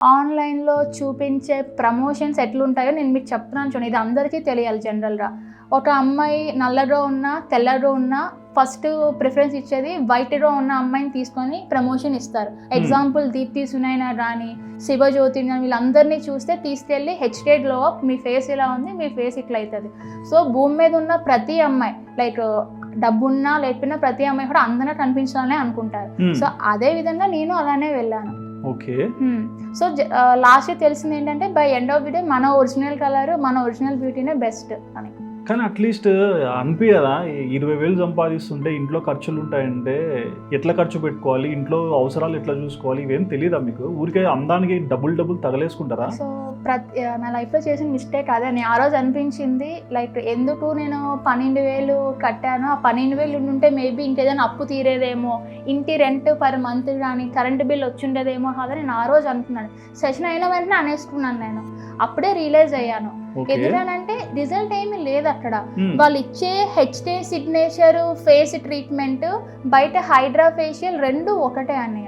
ఆన్లైన్లో చూపించే ప్రమోషన్స్ ఎట్లుంటాయో నేను మీకు చెప్తున్నాను చూడండి. ఇది అందరికీ తెలియాలి జనరల్గా. ఒక అమ్మాయి నల్లరో ఉన్నా తెల్లరో ఉన్నా ఫస్ట్ ప్రిఫరెన్స్ ఇచ్చేది వైట్ రో ఉన్న అమ్మాయిని తీసుకొని ప్రమోషన్ ఇస్తారు. ఎగ్జాంపుల్ దీప్తి సునైనా రాణి శివజ్యోతి వీళ్ళందరినీ చూస్తే తీసుకెళ్ళి హెచ్డేడ్లో మీ ఫేస్ ఇలా ఉంది మీ ఫేస్ ఇట్లా అవుతుంది సో భూమి మీద ఉన్న ప్రతి అమ్మాయి లైక్ డబ్బున్నా లేకపోయినా ప్రతి అమ్మాయి కూడా అందరూ కనిపించాలని అనుకుంటారు. Hmm. సో అదే విధంగా నేను అలానే వెళ్ళాను. ఓకే. సో లాస్ట్ తెలిసింది ఏంటంటే by end of the day మన ఒరిజినల్ కలర్ మన ఒరిజినల్ బ్యూటీనే బెస్ట్ అని. కానీ అట్లీస్ట్ అనిపించదా ఇరవై వేలు సంపాదిస్తుంటే ఇంట్లో ఖర్చులు ఉంటాయంటే ఎట్లా ఖర్చు పెట్టుకోవాలి? ఇంట్లో అవసరాలు ఎట్లా చూసుకోవాలి? ఇవేం తెలియదా మీకు? ఊరికే అందానికి డబుల్ డబుల్ తగలేసుకుంటారా? సో ప్రతి నా లైఫ్లో చేసిన మిస్టేక్ అదే. నేను ఆ రోజు అనిపించింది లైక్ ఎందుకు నేను పన్నెండు వేలు కట్టాను ఆ పన్నెండు వేలు ఉంటే మేబీ ఇంకేదైనా అప్పు తీరేదేమో ఇంటి రెంట్ పర్ మంత్ కానీ కరెంట్ బిల్ వచ్చిండేదేమో కదా నేను ఆ రోజు అనుకున్నాను. సెషన్ అయిన వెంటనే అనేసుకున్నాను నేను. అప్పుడే రియలైజ్ అయ్యాను. ఓకే. ఎదురానంటే రిజల్ట్ ఏమీ లేదు అక్కడ. వాళ్ళు ఇచ్చే హెచ్డే సిగ్నేచర్ ఫేస్ ట్రీట్మెంట్ బయట హైడ్రా ఫేషియల్ రెండు ఒకటే అన్నయ్య.